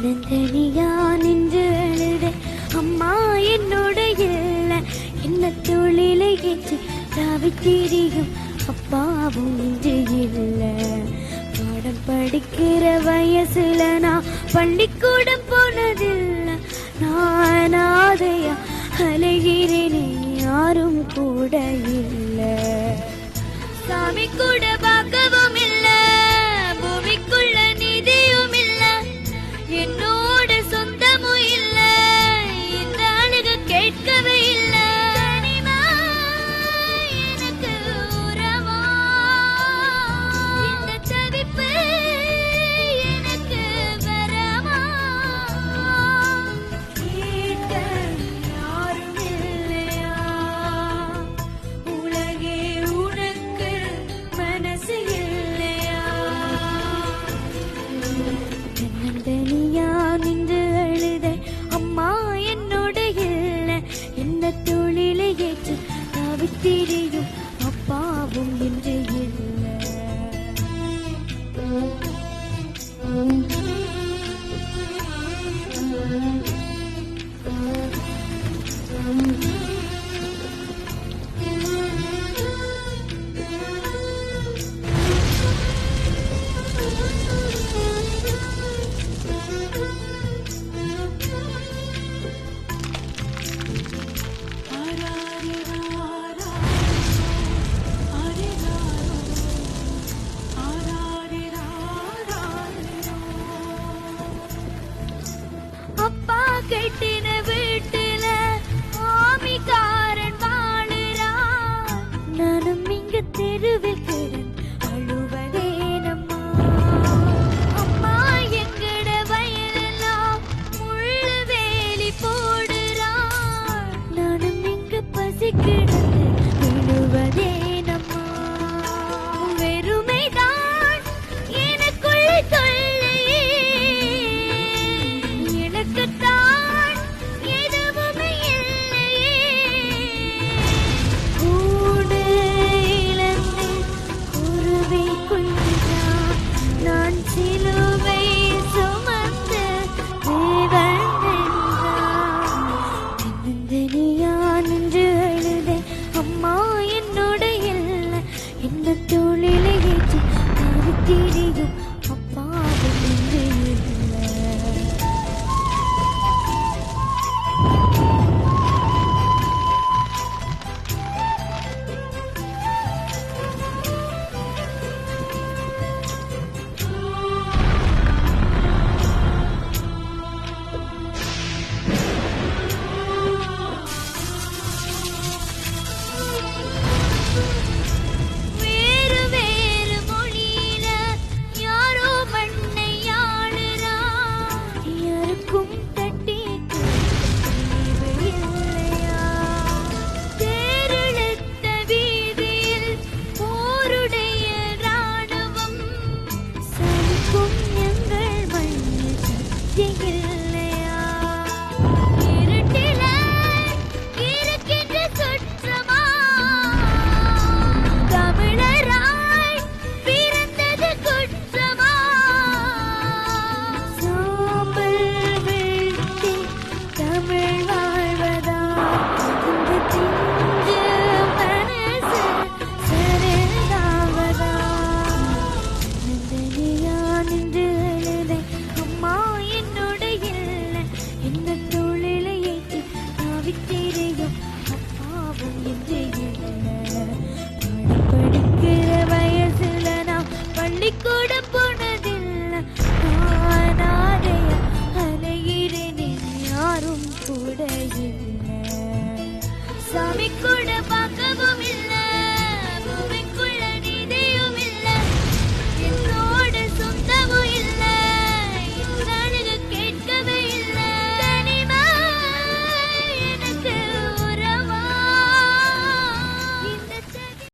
தன்னந்தனியா நின்று அழுத அம்மா என்னோட இல்லை என்ன தொழிலை ஏற்றி தாவி திரியும் அப்பாவும் இன்று இல்லை. பாடம் படிக்கிற வயசுல நான் பள்ளிக்கூடம் போனதில்லை. நான் அலைகிறேனே யாரும் கூட இல்லை. திரியும் அப்பாவும் இன்று நின்று அழுதே அம்மா என்னோட இல்லை என்ன தோளிலே ஏற்றி திருத்திரியும் ಒಪ್ಪಣದಿಲ್ಲ ನಾನಾದೆಯ ಅಲೆಯಿರನೆ ಯಾರು ಕೂಡ ಇಲ್ಲ ಸಮಿ ಕೂಡ